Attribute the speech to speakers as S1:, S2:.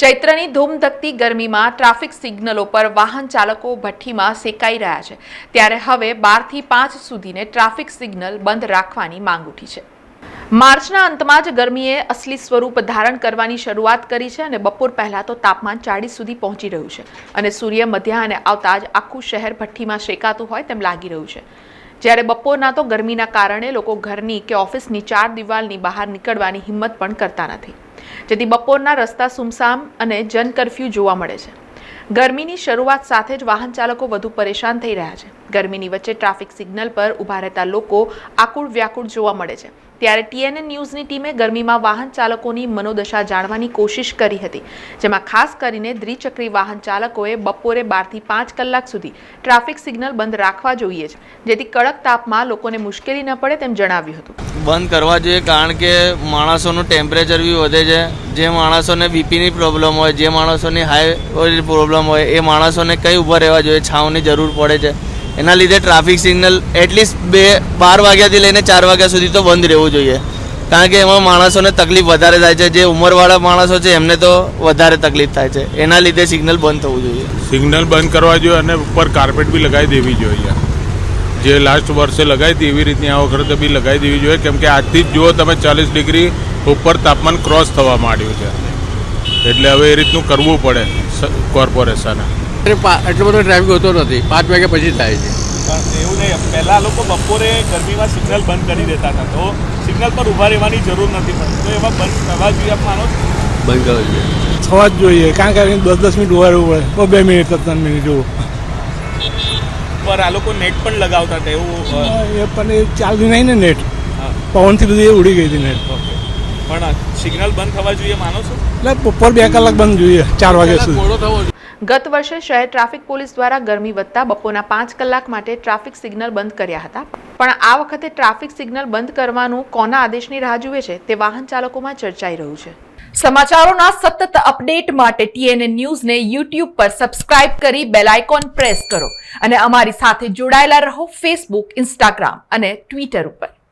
S1: ચૈત્રની ધૂમધકતી ગરમીમાં ટ્રાફિક સિગ્નલો પર વાહન ચાલકો ભઠ્ઠીમાં સેકાઈ રહ્યા છે. ત્યારે હવે બારથી પાંચ સુધીને ટ્રાફિક સિગ્નલ બંધ રાખવાની માંગ ઉઠી છે. માર્ચના અંતમાં જ ગરમીએ અસલી સ્વરૂપ ધારણ કરવાની શરૂઆત કરી છે અને બપોર પહેલાં તો તાપમાન ચાળીસ સુધી પહોંચી રહ્યું છે અને સૂર્ય મધ્યાહને આવતા જ આખું શહેર ભઠ્ઠીમાં શેકાતું હોય તેમ લાગી રહ્યું છે. જ્યારે બપોરના તો ગરમીના કારણે લોકો ઘરની કે ઓફિસની ચાર દિવાલની બહાર નીકળવાની હિંમત પણ કરતા નથી. જેથી બપોરના રસ્તા સુમસામ અને જન કરફ્યુ જોવા મળે છે. ગરમીની શરૂઆત સાથે જ વાહન ચાલકો વધુ પરેશાન થઈ રહ્યા છે. ગરમીની વચ્ચે ટ્રાફિક સિગ્નલ પર ઊભા રહેતા લોકો આકુળ વ્યાકુળ જોવા મળે છે. ત્યારે ટીએનએન ન્યૂઝની ટીમે ગરમીમાં વાહન ચાલકોની મનોદશા જાણવાની કોશિશ કરી હતી, જેમાં ખાસ કરીને દ્વિચક્રી વાહન ચાલકોએ બપોરે બારથી પાંચ કલાક સુધી ટ્રાફિક સિગ્નલ બંધ રાખવા જોઈએ છે, જેથી કડક તાપમાં લોકોને મુશ્કેલી ન પડે તેમ જણાવ્યું હતું.
S2: બંધ કરવા જોઈએ કારણ કે માણસોનું ટેમ્પરેચર બી વધે છે. જે માણસોને બીપીની પ્રોબ્લેમ હોય, જે માણસોની હાઈ પ્રોબ્લેમ હોય, એ માણસોને કઈ ઊભા રહેવા જોઈએ, છાંવની જરૂર પડે છે. એના લીધે ટ્રાફિક સિગ્નલ એટલીસ્ટ બે, બાર વાગ્યાથી લઈને ચાર વાગ્યા સુધી તો બંધ રહેવું જોઈએ. કારણ કે એમાં માણસોને તકલીફ વધારે થાય છે. જે ઉંમરવાળા માણસો છે, એમને તો વધારે તકલીફ થાય છે. એના લીધે સિગ્નલ બંધ થવું જોઈએ.
S3: સિગ્નલ બંધ કરવા જોઈએ અને ઉપર કાર્પેટ બી લગાવી દેવી જોઈએ જે લાસ્ટ વર્ષે લગાવી હતી, એવી રીતની આ વખતે બી લગાવી દેવી જોઈએ. કેમ કે આજથી જ જુઓ તમે, ચાલીસ ડિગ્રી ઉપર તાપમાન ક્રોસ થવા માંડ્યું છે. એટલે હવે એ રીતનું કરવું પડે કોર્પોરેશને
S4: એટલે બધો ટ્રાફિક હોતો નથી. પાંચ વાગ્યા પછી થાય છે.
S5: એવું નહીં પહેલાં લોકો બપોરે ગરમીમાં સિગ્નલ બંધ કરી દેતા હતા. તો સિગ્નલ પર ઊભા રહેવાની જરૂર નથી પડતી. તો એમાં બંધ કરવા જોઈએ માનો
S4: બંધ કરવા જોઈએ.
S6: થવા જ જોઈએ. કારણ કે દસ દસ મિનિટ ઊભા રહેવું પડે. તો બે મિનિટ તો ત્રણ મિનિટ જવું.
S5: પર આ લોકો નેટ પણ લગાવતા હતા એવું
S6: એ પણ એ ચાલતું નહીં ને નેટ
S5: હા,
S6: પવનથી બધી એ ઉડી ગઈ હતી નેટ.
S5: પણ સિગ્નલ બંધ થવા જોઈએ માનો છો?
S6: એટલે બપોર બે કલાક બંધ જોઈએ ચાર વાગ્યા સુધી.
S4: થવો જોઈએ.
S1: ગત વર્ષે શહેર ટ્રાફિક પોલીસ દ્વારા ગરમી વધતા બપોરના પાંચ કલાક માટે ટ્રાફિક સિગ્નલ બંધ કર્યા હતા. પણ આ વખતે ટ્રાફિક સિગ્નલ બંધ કરવાનું કોના આદેશની રાહ જુએ છે તે વાહન ચાલકોમાં ચર્ચાઈ રહ્યું છે. સમાચારોના સતત અપડેટ માટે ટીએનએ ન્યૂઝને યુટ્યુબ પર સબસ્ક્રાઇબ કરી બેલ આઇકોન પ્રેસ કરો અને અમારી સાથે જોડાયેલા રહો ફેસબુક ઇન્સ્ટાગ્રામ અને ટ્વિટર ઉપર.